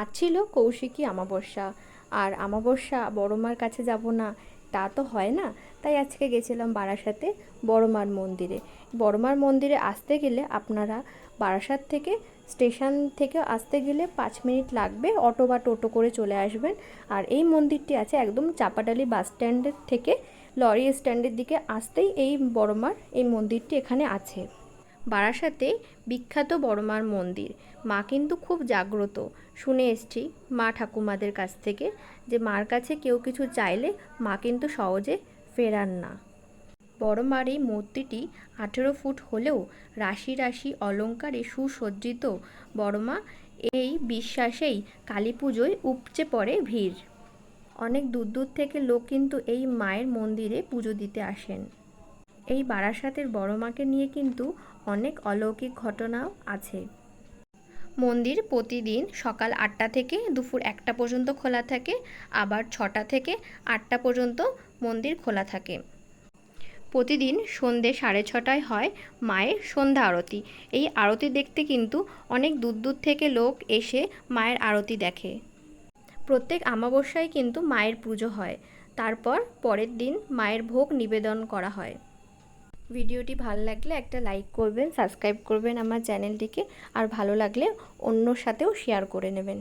আজ ছিল কৌশিকী অমাবস্যা। আর অমাবস্যা বড় মার কাছে যাব না, তা তো হয় না। তাই আজকে গেছিলাম বারাসাতে বড় মার মন্দিরে। বড় মার মন্দিরে আসতে গেলে আপনারা বারাসাত থেকে স্টেশন থেকে আসতে গেলে পাঁচ মিনিট লাগবে অটো বা টোটো করে চলে আসবেন। আর এই মন্দিরটি আছে একদম চাপাডালি বাস স্ট্যান্ডের থেকে লরি স্ট্যান্ডের দিকে আসতেই এই বড়মার এই মন্দিরটি এখানে আছে। বারাসাতে বিখ্যাত বড়মার মন্দির। মা কিন্তু খুব জাগ্রত। শুনে এসছি মা ঠাকুমাদের কাছ থেকে যে মার কাছে কেউ কিছু চাইলে মা কিন্তু সহজে ফেরান না। বড়মার এই মূর্তিটি আঠেরো ফুট হলেও রাশি রাশি অলঙ্কারে সুসজ্জিত। বড়মা এই বিশ্বাসেই কালী পুজোয় উপচে পড়ে ভিড়। অনেক দূর দূর থেকে লোক কিন্তু এই মায়ের মন্দিরে পুজো দিতে আসেন। এই বারাসাতের বড় মাকে নিয়ে কিন্তু অনেক অলৌকিক ঘটনাও আছে। মন্দির প্রতিদিন সকাল আটটা থেকে দুপুর একটা পর্যন্ত খোলা থাকে, আবার ছটা থেকে আটটা পর্যন্ত মন্দির খোলা থাকে। প্রতিদিন সন্ধে সাড়ে ছটায় হয় মায়ের সন্ধ্যা আরতি। এই আরতি দেখতে কিন্তু অনেক দূর দূর থেকে লোক এসে মায়ের আরতি দেখে। প্রত্যেক অমাবস্যায় কিন্তু মায়ের পুজো হয়। তারপর পরের দিন মায়ের ভোগ নিবেদন করা হয়। ভিডিওটি ভালো লাগলে একটা লাইক করবেন, সাবস্ক্রাইব করবেন আমার চ্যানেলটিকে, আর ভালো লাগলে অন্যর সাথেও শেয়ার করে নেবেন।